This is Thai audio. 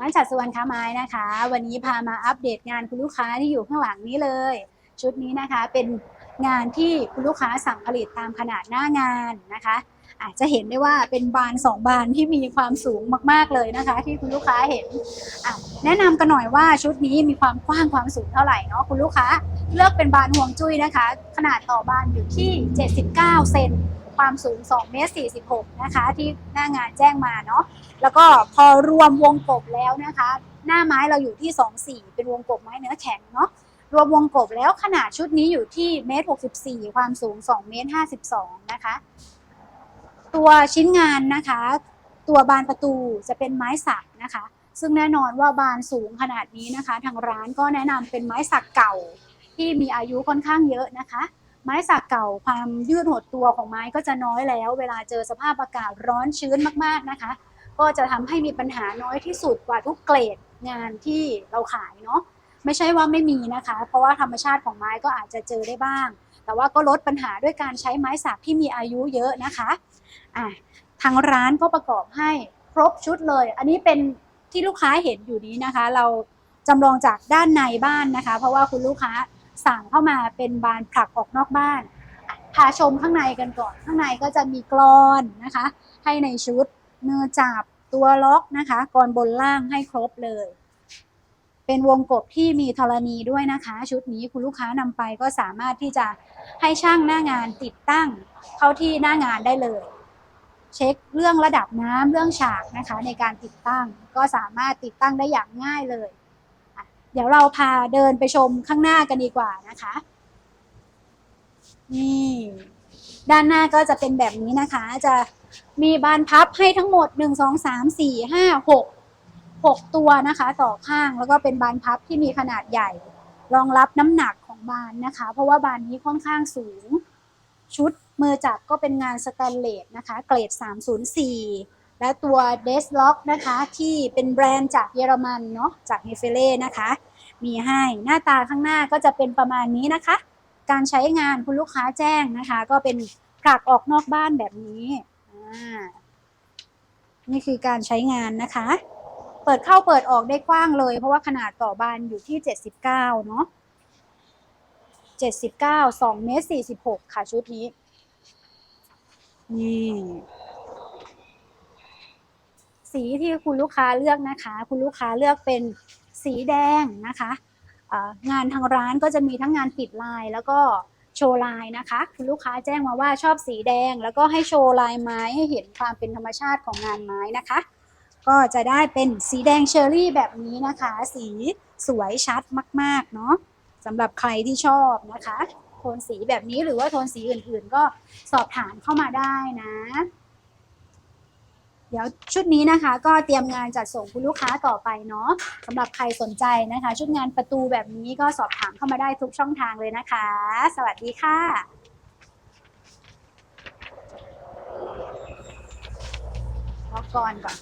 ร้านจัดสุวรรณค้าไม้นะคะ วันนี้พามาอัปเดตงานคุณลูกค้าที่อยู่ข้างหลังนี้เลย ชุดนี้นะคะเป็นงานที่คุณลูกค้าสั่งผลิตตามขนาดหน้างานนะคะ อาจจะเห็นได้ว่าเป็นบานสองบานที่มีความสูงมากๆเลยนะคะ ที่คุณลูกค้าเห็นแนะนำกันหน่อยว่าชุดนี้มีความกว้างความสูงเท่าไหร่เนาะคุณลูกค้าเลือกเป็นบานห่วงจุ้ยนะคะ ขนาดต่อบานอยู่ที่ 79 เซน ความสูง2เมตร46นะคะ ที่หน้างานแจ้งมาเนาะแล้วก็พอรวมวงกบแล้วนะคะ หน้าไม้เราอยู่ที่ 24 เป็นวงกบไม้เนื้อแข็งเนาะรวมวงกบแล้วขนาดชุดนี้อยู่ที่เมตร64 ความสูง2เมตร52นะคะ ตัวชิ้นงานนะคะ ตัวบานประตูจะเป็นไม้สักนะคะ ซึ่งแน่นอนว่าบานสูงขนาดนี้นะคะ ทางร้านก็แนะนำเป็นไม้สักเก่าที่มีอายุค่อนข้างเยอะนะคะ ไม้สักเก่าความยืดหดตัวของไม้ก็จะน้อยแล้ว เวลาเจอสภาพอากาศร้อนชื้นมากๆนะคะ ก็จะทำให้มีปัญหาน้อยที่สุดกว่าทุกเกรดงานที่เราขายเนาะไม่ใช่ว่าไม่มีนะคะ เพราะว่าธรรมชาติของไม้ก็อาจจะเจอได้บ้าง แต่ว่าก็ลดปัญหาด้วยการใช้ไม้สักที่มีอายุเยอะนะคะอะทางร้านก็ประกอบให้ครบชุดเลย อันนี้เป็นที่ลูกค้าเห็นอยู่นี้นะคะ เราจำลองจากด้านในบ้านนะคะ เพราะว่าคุณลูกค้า สั่งเข้ามาเป็นบานผลักออกนอกบ้าน พาชมข้างในกันก่อน ข้างในก็จะมีกรอนนะคะ ให้ในชุดเนื้อจับตัวล็อกนะคะกรอนบนล่างให้ครบเลย เป็นวงกบที่มีธรณีด้วยนะคะ ชุดนี้คุณลูกค้านำไปก็สามารถที่จะให้ช่างหน้างานติดตั้งเข้าที่หน้างานได้เลย เช็คเรื่องระดับน้ำเรื่องฉากนะคะ ในการติดตั้งก็สามารถติดตั้งได้อย่างง่ายเลย เดี๋ยวเราพาเดินไปชมข้างหน้ากันดีกว่านะคะ นี่ ด้านหน้าก็จะเป็นแบบนี้นะคะ จะมีบานพับให้ทั้งหมด1 2 3 4 5 6 6ตัวนะคะ ต่อข้างแล้วก็เป็นบานพับที่มีขนาดใหญ่ รองรับน้ำหนักของบานนะคะ เพราะว่าบานนี้ค่อนข้างสูง ชุดมือจับก็เป็นงานสแตนเลสนะคะ เกรด 304 และตัวเดสล็อกนะคะที่เป็นแบรนด์จากเยอรมันเนาะจากเฮเฟเล่นะคะ มีให้หน้าตาข้างหน้าก็จะเป็นประมาณนี้นะคะ การใช้งานคุณลูกค้าแจ้งนะคะ ก็เป็นผลักออกนอกบ้านแบบนี้นี่คือการใช้งานนะคะ เปิดเข้าเปิดออกได้กว้างเลย เพราะว่าขนาดต่อบานอยู่ที่ 79 เนาะ79 2เมตร46 ค่ะชุดนี้นี่ สีที่คุณลูกค้าเลือกนะคะ คุณลูกค้าเลือกเป็นสีแดงนะคะงานทางร้านก็จะมีทั้งงานปิดลายแล้วก็โชว์ลายนะคะ คุณลูกค้าแจ้งมาว่าชอบสีแดง แล้วก็ให้โชว์ลายไม้ให้เห็นความเป็นธรรมชาติของงานไม้นะคะ ก็จะได้เป็นสีแดงเชอร์รี่แบบนี้นะคะ สีสวยชัดมากๆเนาะสำหรับใครที่ชอบนะคะ โทนสีแบบนี้หรือว่าโทนสีอื่นๆ ก็สอบถามเข้ามาได้นะ ดี๋ยวชุดนี้นะคะก็เตรียมงานจัดส่งคุณลูกค้าต่อไปเนาะสำหรับใครสนใจนะคะ ชุดงานประตูแบบนี้ก็สอบถามเข้ามาได้ทุกช่องทางเลยนะคะ สวัสดีค่ะพอก่อนก่อน